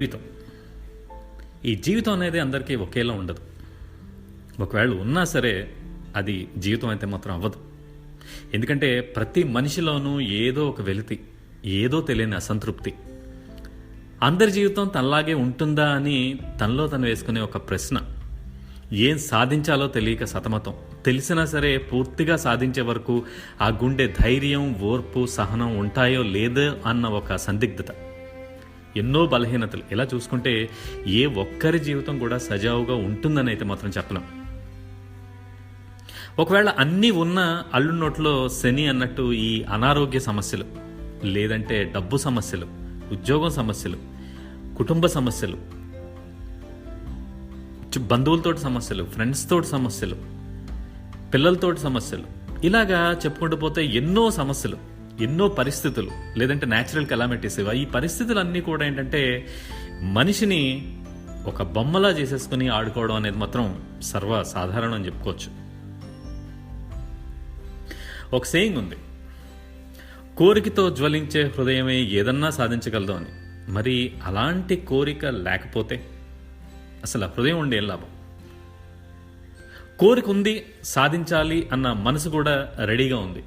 జీవితం. ఈ జీవితం అనేది అందరికీ ఒకేలా ఉండదు. ఒకవేళ ఉన్నా సరే అది జీవితం అయితే మాత్రం అవ్వదు. ఎందుకంటే ప్రతి మనిషిలోనూ ఏదో ఒక వెలితి ఏదో తెలియని అసంతృప్తి. అందరి జీవితం తనలాగే ఉంటుందా అని తనలో తను వేసుకునే ఒక ప్రశ్న. ఏం సాధించాలో తెలియక సతమతం. తెలిసినా సరే పూర్తిగా సాధించే వరకు ఆ గుండె ధైర్యం ఓర్పు సహనం ఉంటాయో లేదో అన్న ఒక సందిగ్ధత. ఎన్నో బలహీనతలు. ఇలా చూసుకుంటే ఏ ఒక్కరి జీవితం కూడా సజావుగా ఉంటుందని అయితే మాత్రం చెప్పలేం. ఒకవేళ అన్నీ ఉన్న అల్లు నోట్లో శని అన్నట్టు ఈ అనారోగ్య సమస్యలు లేదంటే డబ్బు సమస్యలు ఉద్యోగం సమస్యలు కుటుంబ సమస్యలు బంధువులతోటి సమస్యలు ఫ్రెండ్స్ తోటి సమస్యలు పిల్లలతోటి సమస్యలు ఇలాగా చెప్పుకుంటూ పోతే ఎన్నో సమస్యలు. ఎన్నో పరిస్థితులు లేదంటే న్యాచురల్ కెలామిటీస్ ఈ పరిస్థితులన్నీ కూడా ఏంటంటే మనిషిని ఒక బొమ్మలా చేసేసుకుని ఆడుకోవడం అనేది మాత్రం సర్వసాధారణం అని చెప్పుకోవచ్చు. ఒక సేయింగ్ ఉంది. కోరికతో జ్వలించే హృదయమే ఏదన్నా సాధించగలదు అని. మరి అలాంటి కోరిక లేకపోతే అసలు ఆ హృదయం ఉండే ఏం లాభం? కోరిక ఉంది సాధించాలి అన్న మనసు కూడా రెడీగా ఉంది.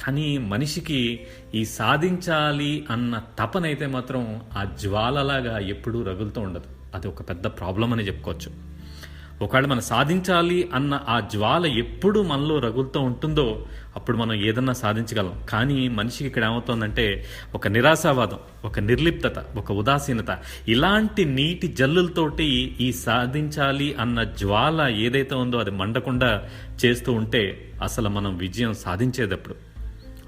కానీ మనిషికి ఈ సాధించాలి అన్న తపనైతే మాత్రం ఆ జ్వాలలాగా ఎప్పుడూ రగులుతూ ఉండదు. అది ఒక పెద్ద ప్రాబ్లం అని చెప్పుకోవచ్చు. ఒకవేళ మనం సాధించాలి అన్న ఆ జ్వాల ఎప్పుడు మనలో రగులుతూ ఉంటుందో అప్పుడు మనం ఏదన్నా సాధించగలం. కానీ మనిషికి ఇక్కడ ఏమవుతుందంటే ఒక నిరాశావాదం ఒక నిర్లిప్తత ఒక ఉదాసీనత ఇలాంటి నీటి జల్లులతోటి ఈ సాధించాలి అన్న జ్వాల ఏదైతే ఉందో అది మండకుండా చేస్తూ ఉంటే అసలు మనం విజయం సాధించేటప్పుడు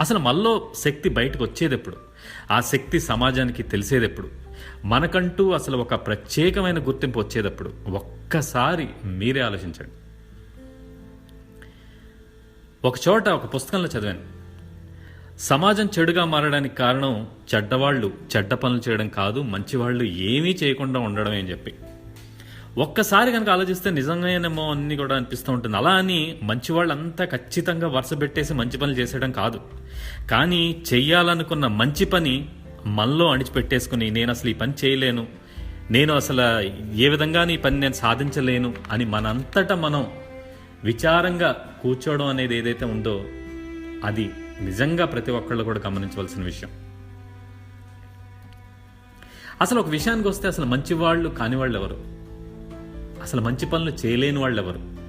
అసలు మనలో శక్తి బయటకు వచ్చేదెప్పుడు? ఆ శక్తి సమాజానికి తెలిసేదెప్పుడు? మనకంటూ అసలు ఒక ప్రత్యేకమైన గుర్తింపు వచ్చేటప్పుడు ఒక్కసారి మీరే ఆలోచించండి. ఒక చోట ఒక పుస్తకంలో చదివాను. సమాజం చెడుగా మారడానికి కారణం చెడ్డవాళ్ళు చెడ్డ పనులు చేయడం కాదు మంచివాళ్ళు ఏమీ చేయకుండా ఉండడమే అని చెప్పి. ఒక్కసారి కనుక ఆలోచిస్తే నిజంగానేమో అన్ని కూడా అనిపిస్తూ ఉంటుంది. అలా అని మంచి వాళ్ళంతా ఖచ్చితంగా వరుస పెట్టేసి మంచి పనులు చేసేయడం కాదు. కానీ చెయ్యాలనుకున్న మంచి పని మనలో అణిచిపెట్టేసుకుని నేను అసలు ఈ పని చేయలేను నేను అసలు ఏ విధంగా ఈ పని నేను సాధించలేను అని మనంతటా మనం విచారంగా కూర్చోవడం అనేది ఏదైతే ఉందో అది నిజంగా ప్రతి ఒక్కళ్ళు కూడా గమనించవలసిన విషయం. అసలు ఒక విషయానికి వస్తే అసలు మంచి వాళ్ళు కాని వాళ్ళు ఎవరు? అసలు మంచి పనులు చేయలేని వాళ్ళు ఎవరు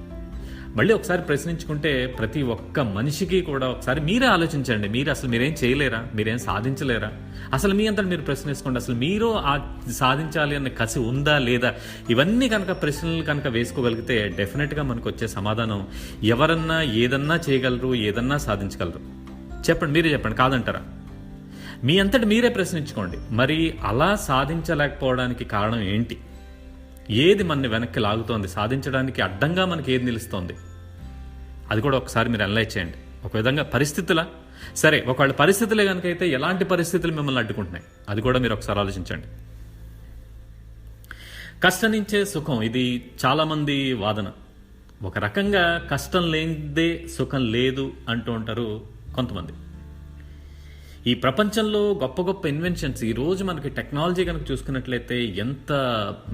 మళ్ళీ ఒకసారి ప్రశ్నించుకుంటే ప్రతి ఒక్క మనిషికి కూడా ఒకసారి మీరే ఆలోచించండి. మీరు అసలు మీరేం చేయలేరా? మీరేం సాధించలేరా? అసలు మీ అంతా మీరు ప్రశ్నించుకోండి. అసలు మీరు ఆ సాధించాలి అన్న కసి ఉందా లేదా? ఇవన్నీ కనుక ప్రశ్నలు కనుక వేసుకోగలిగితే డెఫినెట్గా మనకు వచ్చే సమాధానం ఎవరన్నా ఏదన్నా చేయగలరు ఏదన్నా సాధించగలరు. చెప్పండి మీరే చెప్పండి కాదంటారా? మీ అంతటి మీరే ప్రశ్నించుకోండి. మరి అలా సాధించలేకపోవడానికి కారణం ఏంటి? ఏది మనని వెనక్కి లాగుతోంది సాధించడానికి అడ్డంగా మనకి ఏది నిలుస్తోంది? అది కూడా ఒకసారి మీరు అనలైజ్ చేయండి. ఒక విధంగా పరిస్థితుల సరే ఒకవేళ పరిస్థితులే కనుక అయితే ఎలాంటి పరిస్థితులు మిమ్మల్ని అడ్డుకుంటున్నాయి? అది కూడా మీరు ఒకసారి ఆలోచించండి. కష్టం నుంచే సుఖం ఇది చాలామంది వాదన. ఒక రకంగా కష్టం లేనిదే సుఖం లేదు అంటూ ఉంటారు కొంతమంది. ఈ ప్రపంచంలో గొప్ప గొప్ప ఇన్వెన్షన్స్ ఈ రోజు మనకి టెక్నాలజీ కనుక చూసుకున్నట్లయితే ఎంత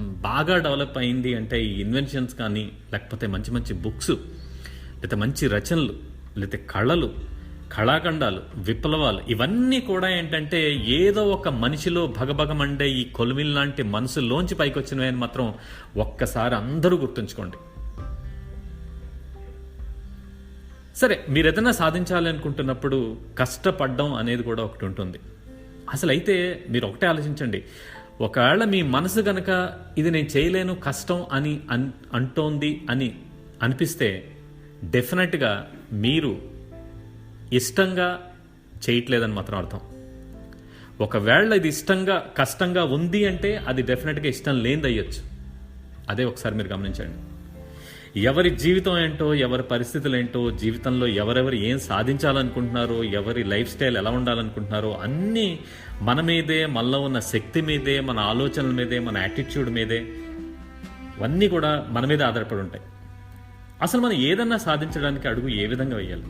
బాగా డెవలప్ అయింది అంటే ఈ ఇన్వెన్షన్స్ కానీ లేకపోతే మంచి మంచి బుక్స్ లేకపోతే మంచి రచనలు లేకపోతే కళలు కళాఖండాలు విప్లవాలు ఇవన్నీ కూడా ఏంటంటే ఏదో ఒక మనిషిలో భగభగమండే ఈ కొలిమిల్ లాంటి మనసులోంచి పైకి వచ్చినవి అని మాత్రం ఒక్కసారి అందరూ గుర్తుంచుకోండి. సరే మీరు ఏదైనా సాధించాలనుకుంటున్నప్పుడు కష్టపడడం అనేది కూడా ఒకటి ఉంటుంది. అసలు అయితే మీరు ఒకటే ఆలోచించండి. ఒకవేళ మీ మనసు గనక ఇది నేను చేయలేను కష్టం అని అన్ అంటోంది అని అనిపిస్తే డెఫినెట్గా మీరు ఇష్టంగా చేయట్లేదని మాత్రం అర్థం. ఒకవేళ ఇది ఇష్టంగా కష్టంగా ఉంది అంటే అది డెఫినెట్గా ఇష్టం లేనిది అయ్యొచ్చు అదే ఒకసారి మీరు గమనించండి. ఎవరి జీవితం ఏంటో ఎవరి పరిస్థితులు ఏంటో జీవితంలో ఎవరెవరు ఏం సాధించాలనుకుంటున్నారో ఎవరి లైఫ్ స్టైల్ ఎలా ఉండాలనుకుంటున్నారో అన్నీ మన మీదే మనలో ఉన్న శక్తి మీదే మన ఆలోచనల మీదే మన యాటిట్యూడ్ మీదే ఇవన్నీ కూడా మన మీద ఆధారపడి ఉంటాయి. అసలు మనం ఏదన్నా సాధించడానికి అడుగు ఏ విధంగా వేయాలి?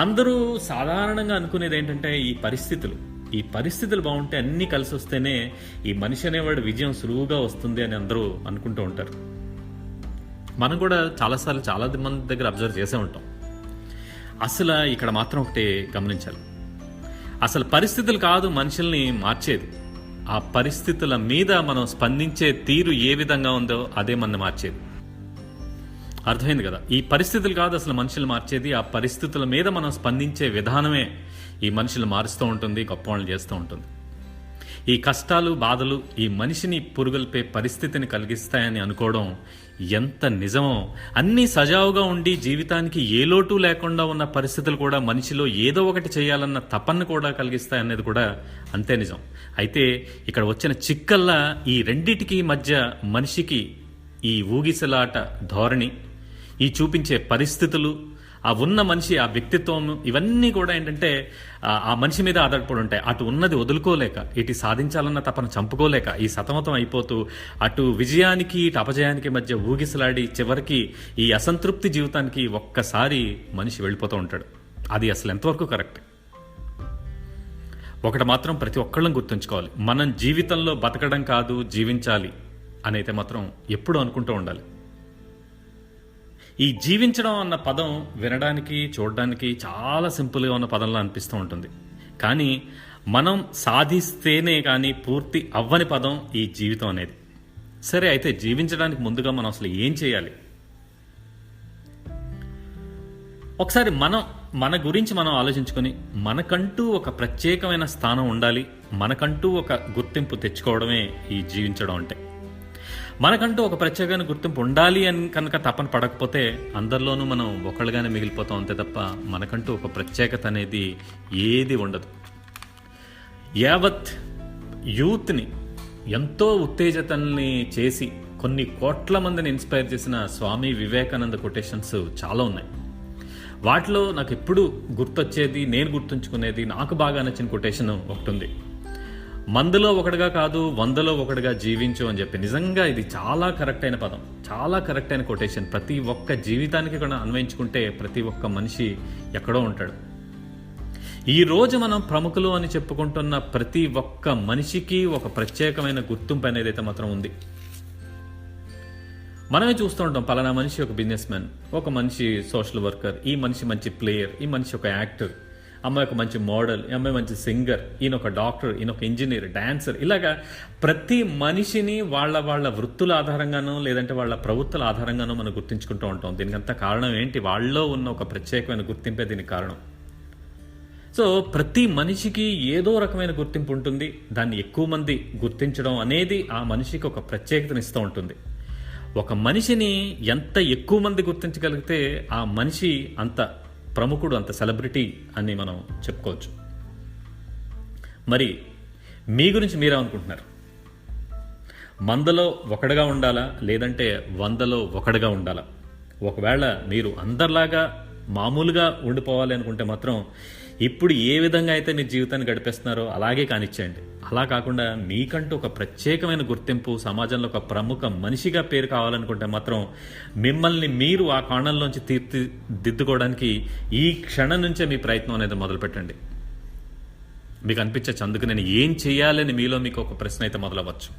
అందరూ సాధారణంగా అనుకునేది ఏంటంటే ఈ పరిస్థితులు. ఈ పరిస్థితులు బాగుంటే అన్నీ కలిసి వస్తేనే ఈ మనిషి అనేవాడు విజయం సులువుగా వస్తుంది అని అందరూ అనుకుంటూ ఉంటారు. మనం కూడా చాలాసార్లు చాలా మంది దగ్గర అబ్జర్వ్ చేసే ఉంటాం. అసలు ఇక్కడ మాత్రం ఒకటి గమనించాలి. అసలు పరిస్థితులు కాదు మనుషుల్ని మార్చేది. ఆ పరిస్థితుల మీద మనం స్పందించే తీరు ఏ విధంగా ఉందో అదే మన మార్చేది. అర్థమైంది కదా? ఈ పరిస్థితులు కాదు అసలు మనుషులు మార్చేది. ఆ పరిస్థితుల మీద మనం స్పందించే విధానమే ఈ మనుషులు మారుస్తూ ఉంటుంది గొప్ప చేస్తూ ఉంటుంది. ఈ కష్టాలు బాధలు ఈ మనిషిని పురుగొల్పే పరిస్థితిని కలిగిస్తాయని అనుకోవడం ఎంత నిజమో. అన్నీ సజావుగా ఉండి జీవితానికి ఏ లోటు లేకుండా ఉన్న పరిస్థితులు కూడా మనిషిలో ఏదో ఒకటి చేయాలన్న తపన్ను కూడా కలిగిస్తాయనేది కూడా అంతే నిజం. అయితే ఇక్కడ వచ్చిన చిక్కల్లా ఈ రెండిటికి మధ్య మనిషికి ఈ ఊగిసలాట ధోరణి ఈ చూపించే పరిస్థితులు ఆ ఉన్న మనిషి ఆ వ్యక్తిత్వం ఇవన్నీ కూడా ఏంటంటే ఆ- మనిషి మీద ఆధారపడి ఉంటాయి. అటు ఉన్నది వదులుకోలేక ఇటు సాధించాలన్న తపన చంపుకోలేక ఈ సతమతం అయిపోతూ అటు విజయానికి ఇటు అపజయానికి మధ్య ఊగిసలాడి చివరికి ఈ అసంతృప్తి జీవితానికి ఒక్కసారి మనిషి వెళ్ళిపోతూ ఉంటాడు. అది అసలు ఎంతవరకు కరెక్ట్? ఒకటి మాత్రం ప్రతి ఒక్కళ్ళం గుర్తుంచుకోవాలి. మనం జీవితంలో బతకడం కాదు జీవించాలి అనైతే మాత్రం ఎప్పుడూ అనుకుంటూ ఉండాలి. ఈ జీవించడం అన్న పదం వినడానికి చూడడానికి చాలా సింపుల్గా ఉన్న పదంలో అనిపిస్తూ ఉంటుంది. కానీ మనం సాధిస్తేనే కానీ పూర్తి అవ్వని పదం ఈ జీవితం అనేది. సరే అయితే జీవించడానికి ముందుగా మనం అసలు ఏం చేయాలి? ఒకసారి మనం మన గురించి మనం ఆలోచించుకొని మనకంటూ ఒక ప్రత్యేకమైన స్థానం ఉండాలి. మనకంటూ ఒక గుర్తింపు తెచ్చుకోవడమే ఈ జీవించడం అంటే. మనకంటూ ఒక ప్రత్యేకమైన గుర్తింపు ఉండాలి అని కనుక తపన పడకపోతే అందరిలోనూ మనం ఒకళ్ళుగానే మిగిలిపోతాం అంతే తప్ప మనకంటూ ఒక ప్రత్యేకత అనేది ఏది ఉండదు. యావత్ యూత్ని ఎంతో ఉత్తేజతల్ని చేసి కొన్ని కోట్ల మందిని ఇన్స్పైర్ చేసిన స్వామి వివేకానంద కొటేషన్స్ చాలా ఉన్నాయి. వాటిలో నాకు ఎప్పుడు గుర్తొచ్చేది నేను గుర్తుంచుకునేది నాకు బాగా నచ్చిన కొటేషన్ ఒకటి ఉంది. మందులో ఒకటిగా కాదు వందలో ఒకటిగా జీవించు అని చెప్పి. నిజంగా ఇది చాలా కరెక్ట్ అయిన పదం. చాలా కరెక్ట్ అయిన కొటేషన్. ప్రతి ఒక్క జీవితానికి కూడా అన్వయించుకుంటే ప్రతి ఒక్క మనిషి ఎక్కడో ఉంటాడు. ఈ రోజు మనం ప్రముఖులు అని చెప్పుకుంటున్న ప్రతి ఒక్క మనిషికి ఒక ప్రత్యేకమైన గుర్తింపు అనేది అయితే మాత్రం ఉంది. మనమే చూస్తూ ఉంటాం పలానా మనిషి ఒక బిజినెస్ మ్యాన్ ఒక మనిషి సోషల్ వర్కర్ ఈ మనిషి మంచి ప్లేయర్ ఈ మనిషి ఒక యాక్టర్. అమ్మాయి ఒక మంచి మోడల్ ఈ అమ్మాయి మంచి సింగర్ ఈయన ఒక డాక్టర్ ఈయన ఒక ఇంజనీర్ డాన్సర్. ఇలాగా ప్రతి మనిషిని వాళ్ళ వాళ్ళ వృత్తుల ఆధారంగానో లేదంటే వాళ్ళ ప్రవృత్తుల ఆధారంగానో మనం గుర్తించుకుంటూ ఉంటాం. దీనికంత కారణం ఏంటి? వాళ్ళలో ఉన్న ఒక ప్రత్యేకమైన గుర్తింపే దీనికి కారణం. సో ప్రతి మనిషికి ఏదో రకమైన గుర్తింపు ఉంటుంది. దాన్ని ఎక్కువ మంది గుర్తించడం అనేది ఆ మనిషికి ఒక ప్రత్యేకతనిస్తూ ఉంటుంది. ఒక మనిషిని ఎంత ఎక్కువ మంది గుర్తించగలిగితే ఆ మనిషి అంత ప్రముఖుడు అంత సెలబ్రిటీ అని మనం చెప్పుకోవచ్చు. మరి మీ గురించి మీరేమనుకుంటున్నారు? మందలో ఒకడుగా ఉండాలా? లేదంటే వందలో ఒకడుగా ఉండాలా? ఒకవేళ మీరు అందరిలాగా మామూలుగా ఉండిపోవాలి అనుకుంటే మాత్రం ఇప్పుడు ఏ విధంగా అయితే మీ జీవితాన్ని గడిపేస్తున్నారో అలాగే కానిచ్చేయండి. అలా కాకుండా మీకంటూ ఒక ప్రత్యేకమైన గుర్తింపు సమాజంలో ఒక ప్రముఖ మనిషిగా పేరు కావాలనుకుంటే మాత్రం మిమ్మల్ని మీరు ఆ కోణంలోంచి తీర్చిదిద్దుకోవడానికి ఈ క్షణం నుంచే మీ ప్రయత్నం అనేది మొదలుపెట్టండి. మీకు అనిపించచ్చు అందుకు నేను ఏం చేయాలని మీలో మీకు ఒక ప్రశ్న అయితే మొదలవ్వచ్చు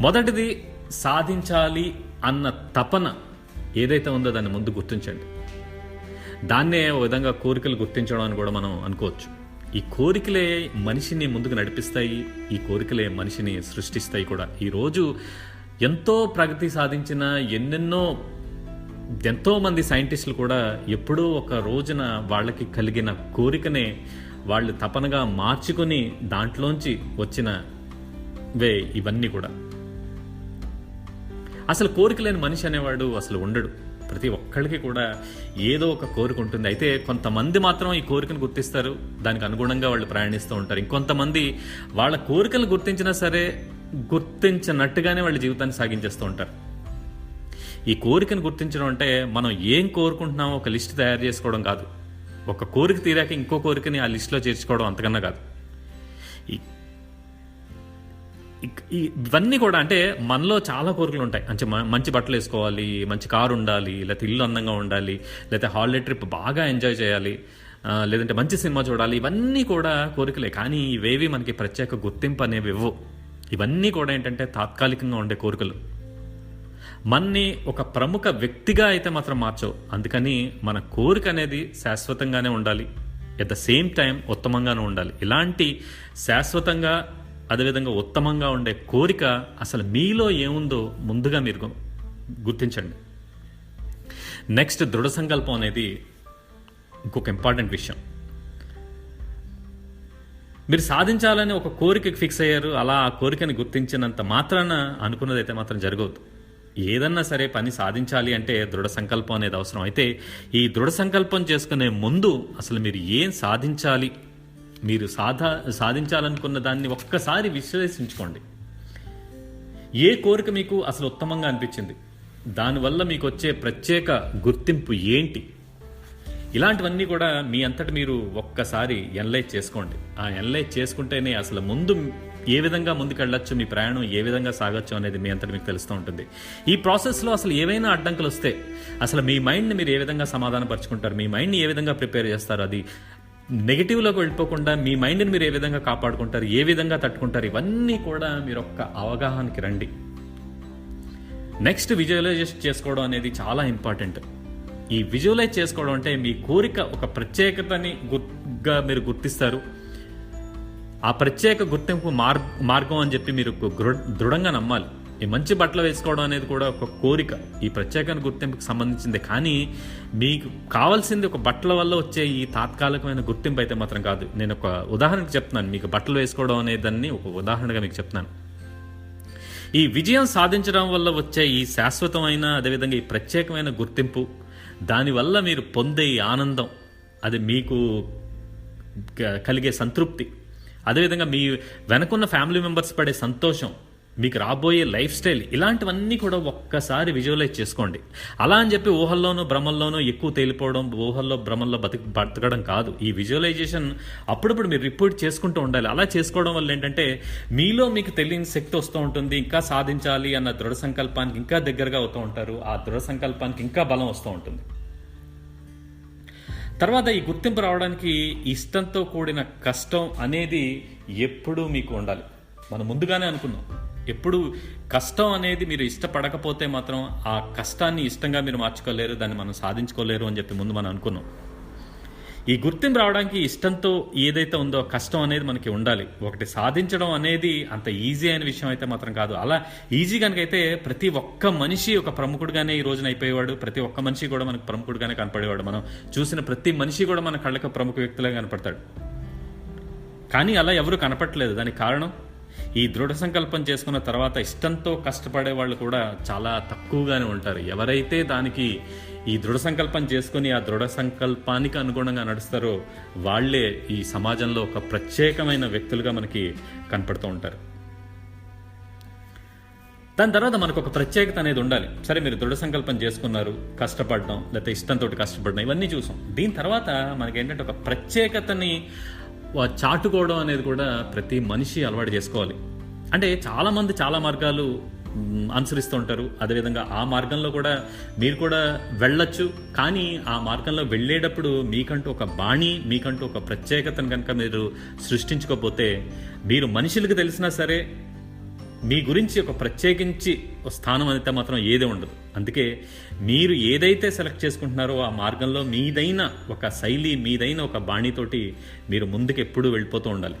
మొదటిది సాధించాలి అన్న తపన ఏదైతే ఉందో దాన్ని ముందు గుర్తించండి. దాన్నే ఓ విధంగా కోరికలు గుర్తించడం అని కూడా మనం అనుకోవచ్చు. ఈ కోరికలే మనిషిని ముందుకు నడిపిస్తాయి ఈ కోరికలే మనిషిని సృష్టిస్తాయి కూడా. ఈరోజు ఎంతో ప్రగతి సాధించిన ఎన్నెన్నో ఎంతో మంది సైంటిస్టులు కూడా ఎప్పుడూ ఒక రోజున వాళ్ళకి కలిగిన కోరికనే వాళ్ళు తపనగా మార్చుకొని దాంట్లోంచి వచ్చిన వే ఇవన్నీ కూడా. అసలు కోరిక లేని మనిషి అనేవాడు అసలు ఉండడు. ప్రతి ఒక్కళ్ళకి కూడా ఏదో ఒక కోరిక ఉంటుంది. అయితే కొంతమంది మాత్రం ఈ కోరికను గుర్తిస్తారు. దానికి అనుగుణంగా వాళ్ళు ప్రయాణిస్తూ ఉంటారు. ఇంకొంతమంది వాళ్ళ కోరికలు గుర్తించినా సరే గుర్తించినట్టుగానే వాళ్ళ జీవితాన్ని సాగించేస్తూ ఉంటారు. ఈ కోరికను గుర్తించడం అంటే మనం ఏం కోరుకుంటున్నామో ఒక లిస్ట్ తయారు చేసుకోవడం కాదు. ఒక కోరిక తీరాక ఇంకో కోరికని ఆ లిస్టులో చేర్చుకోవడం అంతకన్నా కాదు. ఈ ఈ- ఇవన్నీ కూడా అంటే మనలో చాలా కోరికలు ఉంటాయి. అంటే మంచి బట్టలు వేసుకోవాలి మంచి కారు ఉండాలి లేకపోతే ఇల్లు అందంగా ఉండాలి లేకపోతే హాలిడే ట్రిప్ బాగా ఎంజాయ్ చేయాలి లేదంటే మంచి సినిమా చూడాలి ఇవన్నీ కూడా కోరికలే. కానీ ఇవేవి మనకి ప్రత్యేక గుర్తింపు అనేవి ఇవ్వవు ఇవన్నీ కూడా ఏంటంటే తాత్కాలికంగా ఉండే కోరికలు. మన్ని ఒక ప్రముఖ వ్యక్తిగా అయితే మాత్రం మార్చవు. అందుకని మన కోరిక అనేది శాశ్వతంగానే ఉండాలి. ఎట్ ద సేమ్ టైం ఉత్తమంగానే ఉండాలి. ఇలాంటి శాశ్వతంగా అదేవిధంగా ఉత్తమంగా ఉండే కోరిక అసలు మీలో ఏముందో ముందుగా మీరు గుర్తించండి. నెక్స్ట్ దృఢ సంకల్పం అనేది ఇంకొక ఇంపార్టెంట్ విషయం. మీరు సాధించాలని ఒక కోరికకి ఫిక్స్ అయ్యారు అలా ఆ కోరికని గుర్తించినంత మాత్రాన అనుకున్నదైతే మాత్రం జరగవద్దు. ఏదన్నా సరే పని సాధించాలి అంటే దృఢ సంకల్పం అనేది అవసరం. అయితే ఈ దృఢ సంకల్పం చేసుకునే ముందు అసలు మీరు ఏం సాధించాలి మీరు సాధా సాధించాలనుకున్న దాన్ని ఒక్కసారి విశ్లేషించుకోండి. ఏ కోరిక మీకు అసలు ఉత్తమంగా అనిపించింది? దానివల్ల మీకు వచ్చే ప్రత్యేక గుర్తింపు ఏంటి? ఇలాంటివన్నీ కూడా మీ అంతటి మీరు ఒక్కసారి ఎన్లైజ్ చేసుకోండి. ఆ ఎన్లైట్ చేసుకుంటేనే అసలు ముందు ఏ విధంగా ముందుకెళ్ళొచ్చు మీ ప్రయాణం ఏ విధంగా సాగొచ్చు అనేది మీ అంతటి మీకు తెలుస్తూ ఉంటుంది. ఈ ప్రాసెస్లో అసలు ఏవైనా అడ్డంకులు వస్తే అసలు మీ మైండ్ని మీరు ఏ విధంగా సమాధానపరుచుకుంటారు? మీ మైండ్ని ఏ విధంగా ప్రిపేర్ చేస్తారు? అది నెగిటివ్లోకి వెళ్ళిపోకుండా మీ మైండ్ని మీరు ఏ విధంగా కాపాడుకుంటారు ఏ విధంగా తట్టుకుంటారు ఇవన్నీ కూడా మీరు ఒక్క అవగాహనకి రండి. నెక్స్ట్ విజువలైజ్ చేసుకోవడం అనేది చాలా ఇంపార్టెంట్ ఈ విజువలైజ్ చేసుకోవడం అంటే మీ కోరిక ఒక ప్రత్యేకతని గుర్గా మీరు గుర్తిస్తారు. ఆ ప్రత్యేక గుర్తింపు మార్ మార్గం అని చెప్పి మీరు దృఢంగా నమ్మాలి. ఈ మంచి బట్టలు వేసుకోవడం అనేది కూడా ఒక కోరిక. ఈ ప్రత్యేకమైన గుర్తింపుకి సంబంధించింది. కానీ మీకు కావాల్సింది ఒక బట్టల వల్ల వచ్చే ఈ తాత్కాలికమైన గుర్తింపు అయితే మాత్రం కాదు. నేను ఒక ఉదాహరణకు చెప్తున్నాను. మీకు బట్టలు వేసుకోవడం అనేదాన్ని ఒక ఉదాహరణగా మీకు చెప్తున్నాను. ఈ విజయం సాధించడం వల్ల వచ్చే ఈ శాశ్వతమైన అదేవిధంగా ఈ ప్రత్యేకమైన గుర్తింపు దానివల్ల మీరు పొందే ఈ ఆనందం అది మీకు కలిగే సంతృప్తి అదేవిధంగా మీ వెనకున్న ఫ్యామిలీ మెంబర్స్ పడే సంతోషం మీకు రాబోయే లైఫ్ స్టైల్ ఇలాంటివన్నీ కూడా ఒక్కసారి విజువలైజ్ చేసుకోండి. అలా అని చెప్పి ఊహల్లోనూ భ్రమల్లోనూ ఎక్కువ తేలిపోవడం ఊహల్లో భ్రమల్లో బతికి బతకడం కాదు. ఈ విజువలైజేషన్ అప్పుడప్పుడు మీరు రిపోర్ట్ చేసుకుంటూ ఉండాలి. అలా చేసుకోవడం వల్ల ఏంటంటే మీలో మీకు తెలియని శక్తి వస్తూ ఉంటుంది. ఇంకా సాధించాలి అన్న దృఢ సంకల్పానికి ఇంకా దగ్గరగా అవుతూ ఉంటారు. ఆ దృఢ సంకల్పానికి ఇంకా బలం వస్తూ ఉంటుంది. తర్వాత ఈ గుర్తింపు రావడానికి ఇష్టంతో కూడిన కష్టం అనేది ఎప్పుడూ మీకు ఉండాలి. మనం ముందుగానే అనుకున్నాం. ఎప్పుడు కష్టం అనేది మీరు ఇష్టపడకపోతే మాత్రం ఆ కష్టాన్ని ఇష్టంగా మీరు మార్చుకోలేరు దాన్ని మనం సాధించుకోలేరు అని చెప్పి ముందు మనం అనుకున్నాం. ఈ గుర్తింపు రావడానికి ఇష్టంతో ఏదైతే ఉందో కష్టం అనేది మనకి ఉండాలి. ఒకటి సాధించడం అనేది అంత ఈజీ అయిన విషయం అయితే మాత్రం కాదు. అలా ఈజీ కనుకైతే ప్రతి ఒక్క మనిషి ఒక ప్రముఖుడుగానే ఈ రోజున అయిపోయేవాడు. ప్రతి ఒక్క మనిషి కూడా మనకు ప్రముఖుడుగానే కనపడేవాడు. మనం చూసిన ప్రతి మనిషి కూడా మన కళ్ళకు ప్రముఖ వ్యక్తులే కనపడతాడు. కానీ అలా ఎవరు కనపట్లేదు దానికి కారణం? ఈ దృఢ సంకల్పం చేసుకున్న తర్వాత ఇష్టంతో కష్టపడే వాళ్ళు కూడా చాలా తక్కువగానే ఉంటారు. ఎవరైతే దానికి ఈ దృఢ సంకల్పం చేసుకుని ఆ దృఢ సంకల్పానికి అనుగుణంగా నడుస్తారో వాళ్ళే ఈ సమాజంలో ఒక ప్రత్యేకమైన వ్యక్తులుగా మనకి కనపడుతూ ఉంటారు. దాని తర్వాత మనకు ఒక ప్రత్యేకత అనేది ఉండాలి. సరే మీరు దృఢ సంకల్పం చేసుకున్నారు కష్టపడడం లేకపోతే ఇష్టంతో కష్టపడడం ఇవన్నీ చూసాం. దీని తర్వాత మనకి ఏంటంటే ఒక ప్రత్యేకతని చాటుకోవడం అనేది కూడా ప్రతి మనిషి అలవాటు చేసుకోవాలి. అంటే చాలామంది చాలా మార్గాలు అనుసరిస్తుంటారు అనుసరిస్తూ ఉంటారు. అదేవిధంగా ఆ మార్గంలో కూడా మీరు కూడా వెళ్ళొచ్చు. కానీ ఆ మార్గంలో వెళ్ళేటప్పుడు మీకంటూ ఒక బాణి మీకంటూ ఒక ప్రత్యేకతను కనుక మీరు సృష్టించుకోకపోతే మీరు మనుషులకు తెలిసినా సరే మీ గురించి ఒక ప్రత్యేకించి ఒక స్థానం అయితే మాత్రం ఏదే ఉండదు. అందుకే మీరు ఏదైతే సెలెక్ట్ చేసుకుంటున్నారో ఆ మార్గంలో మీదైన ఒక శైలి మీదైన ఒక బాణితోటి మీరు ముందుకు ఎప్పుడూ వెళ్ళిపోతూ ఉండాలి.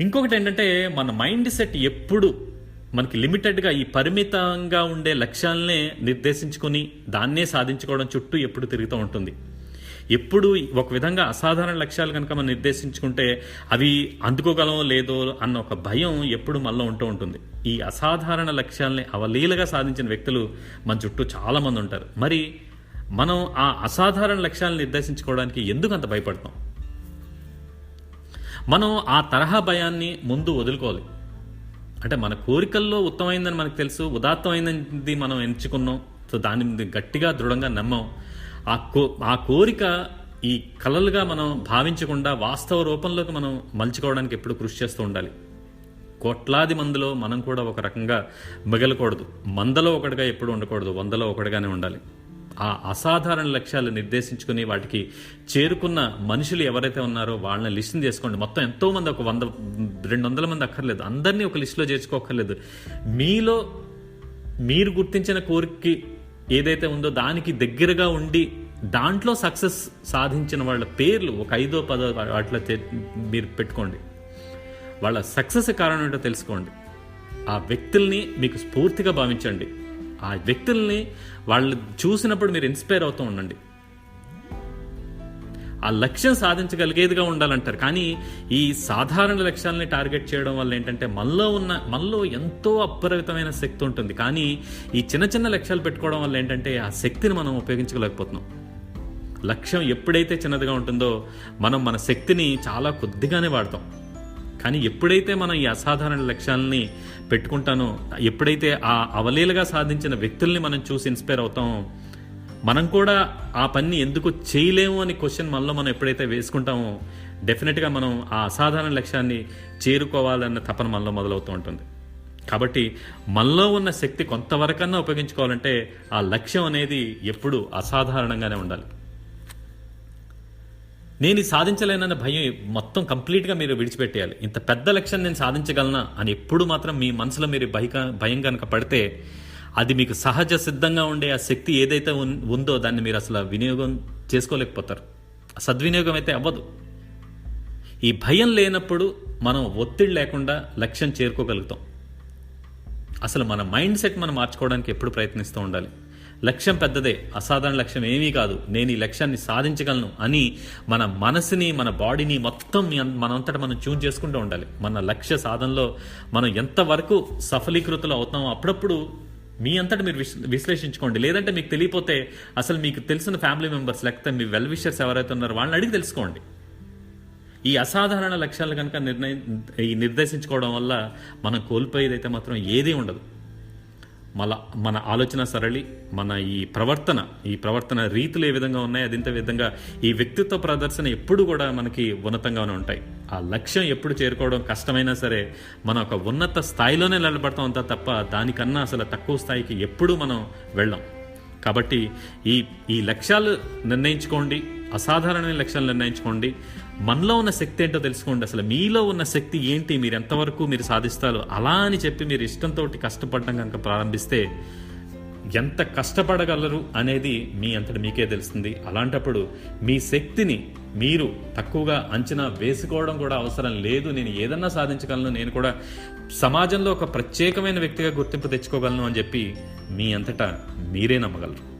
ఇంకొకటి ఏంటంటే మన మైండ్ సెట్ ఎప్పుడు మనకి లిమిటెడ్గా ఈ పరిమితంగా ఉండే లక్ష్యాలనే నిర్దేశించుకొని దాన్నే సాధించుకోవడం చుట్టూ ఎప్పుడు తిరుగుతూ ఉంటుంది. ఎప్పుడు ఒక విధంగా అసాధారణ లక్ష్యాలు కనుక మనం నిర్దేశించుకుంటే అవి అందుకోగలం లేదో అన్న ఒక భయం ఎప్పుడు మనలో ఉంటూ ఉంటుంది. ఈ అసాధారణ లక్ష్యాలని అవలీలగా సాధించిన వ్యక్తులు మన చుట్టూ చాలా మంది ఉంటారు. మరి మనం ఆ అసాధారణ లక్ష్యాలను నిర్దేశించుకోవడానికి ఎందుకు అంత భయపడతాం? మనం ఆ తరహా భయాన్ని ముందు వదులుకోవాలి. అంటే మన కోరికల్లో ఉత్తమైందని మనకు తెలుసు ఉదాత్తమైనది మనం ఎంచుకున్నాం సో దాని మీద గట్టిగా దృఢంగా నమ్మాం. ఆ కో ఆ కోరిక ఈ కలలుగా మనం భావించకుండా వాస్తవ రూపంలోకి మనం మలుచుకోవడానికి ఎప్పుడు కృషి చేస్తూ ఉండాలి. కోట్లాది మందిలో మనం కూడా ఒక రకంగా మిగలకూడదు. మందలో ఒకటిగా ఎప్పుడు ఉండకూడదు. వందలో ఒకటిగానే ఉండాలి. ఆ అసాధారణ లక్ష్యాలు నిర్దేశించుకుని వాటికి చేరుకున్న మనుషులు ఎవరైతే ఉన్నారో వాళ్ళని లిస్ట్ చేసుకోండి. మొత్తం ఎంతోమంది ఒక వంద రెండు వందల మంది అక్కర్లేదు. అందరినీ ఒక లిస్టులో చేర్చుకోకర్లేదు మీలో మీరు గుర్తించిన కోరికకి ఏదైతే ఉందో దానికి దగ్గరగా ఉండి దాంట్లో సక్సెస్ సాధించిన వాళ్ళ పేర్లు ఒక ఐదో పదో వాటిలో మీరు పెట్టుకోండి. వాళ్ళ సక్సెస్ కారణం ఏంటో తెలుసుకోండి. ఆ వ్యక్తుల్ని మీకు స్ఫూర్తిగా భావించండి. ఆ వ్యక్తుల్ని వాళ్ళు చూసినప్పుడు మీరు ఇన్స్పైర్ అవుతూ ఉండండి. ఆ లక్ష్యం సాధించగలిగేదిగా ఉండాలంటారు. కానీ ఈ సాధారణ లక్ష్యాలని టార్గెట్ చేయడం వల్ల ఏంటంటే మనలో ఉన్న మనలో ఎంతో అపరిమితమైన శక్తి ఉంటుంది. కానీ ఈ చిన్న చిన్న లక్ష్యాలు పెట్టుకోవడం వల్ల ఏంటంటే ఆ శక్తిని మనం ఉపయోగించలేకపోతున్నాం. లక్ష్యం ఎప్పుడైతే చిన్నదిగా ఉంటుందో మనం మన శక్తిని చాలా కొద్దిగానే వాడతాం. కానీ ఎప్పుడైతే మనం ఈ అసాధారణ లక్ష్యాలని పెట్టుకుంటానో ఎప్పుడైతే ఆ అవలీలగా సాధించిన వ్యక్తుల్ని మనం చూసి ఇన్స్పైర్ అవుతామో మనం కూడా ఆ పని ఎందుకు చేయలేము అని క్వశ్చన్ మనలో మనం ఎప్పుడైతే వేసుకుంటామో డెఫినెట్గా మనం ఆ అసాధారణ లక్ష్యాన్ని చేరుకోవాలన్న తపన మనలో మొదలవుతూ ఉంటుంది. కాబట్టి మనలో ఉన్న శక్తి కొంతవరకన్నా ఉపయోగించుకోవాలంటే ఆ లక్ష్యం అనేది ఎప్పుడు అసాధారణంగానే ఉండాలి. నేను సాధించలేనన్న భయం మొత్తం కంప్లీట్గా మీరు విడిచిపెట్టేయాలి. ఇంత పెద్ద లక్ష్యం నేను సాధించగలనా అని ఎప్పుడు మాత్రం మీ మనసులో మీరు భయ భయం కనుక పడితే అది మీకు సహజ సిద్ధంగా ఉండే ఆ శక్తి ఏదైతే ఉందో దాన్ని మీరు అసలు వినియోగం చేసుకోలేకపోతారు. సద్వినియోగం అయితే అవ్వదు. ఈ భయం లేనప్పుడు మనం ఒత్తిడి లేకుండా లక్ష్యం చేరుకోగలుగుతాం. అసలు మన మైండ్ సెట్ మనం మార్చుకోవడానికి ఎప్పుడు ప్రయత్నిస్తూ ఉండాలి. లక్ష్యం పెద్దదే అసాధారణ లక్ష్యం ఏమీ కాదు. నేను ఈ లక్ష్యాన్ని సాధించగలను అని మన మనసుని మన బాడీని మొత్తం మనంతటా మనం ట్యూన్ చేసుకుంటూ ఉండాలి. మన లక్ష్య సాధనలో మనం ఎంతవరకు సఫలీకృతులు అవుతామో అప్పుడప్పుడు మీ అంతటా మీరు విశ్లేషించుకోండి. లేదంటే మీకు తెలియపోతే అసలు మీకు తెలిసిన ఫ్యామిలీ మెంబర్స్ లేకపోతే మీ వెల్ విషర్స్ ఎవరైతే ఉన్నారో వాళ్ళని అడిగి తెలుసుకోండి. ఈ అసాధారణ లక్ష్యాలు కనుక నిర్ణయం ఈ నిర్దేశించుకోవడం వల్ల మనం కోల్పోయేదైతే మాత్రం ఏదీ ఉండదు. మన మన ఆలోచన సరళి మన ఈ ప్రవర్తన ఈ ప్రవర్తన రీతులు ఏ విధంగా ఉన్నాయి అదింత విధంగా ఈ వ్యక్తిత్వ ప్రదర్శన ఎప్పుడు కూడా మనకి ఉన్నతంగానే ఉంటాయి. ఆ లక్ష్యం ఎప్పుడు చేరుకోవడం కష్టమైనా సరే మనం ఒక ఉన్నత స్థాయిలోనే నిలబడతాం అంతా తప్ప దానికన్నా అసలు తక్కువ స్థాయికి ఎప్పుడూ మనం వెళ్ళాం. కాబట్టి ఈ ఈ లక్ష్యాలు నిర్ణయించుకోండి అసాధారణమైన లక్ష్యాలు నిర్ణయించుకోండి. మనలో ఉన్న శక్తి ఏంటో తెలుసుకోండి. అసలు మీలో ఉన్న శక్తి ఏంటి? మీరు ఎంతవరకు మీరు సాధిస్తారు అలా అని చెప్పి మీరు ఇష్టంతో కష్టపడడం కనుక ప్రారంభిస్తే ఎంత కష్టపడగలరు అనేది మీ అంతటి మీకే తెలుస్తుంది. అలాంటప్పుడు మీ శక్తిని మీరు తక్కువగా అంచనా వేసుకోవడం కూడా అవసరం లేదు. నేను ఏదన్నా సాధించగలను. నేను కూడా సమాజంలో ఒక ప్రత్యేకమైన వ్యక్తిగా గుర్తింపు తెచ్చుకోగలను అని చెప్పి మీ అంతటా మీరే నమ్మగలరు.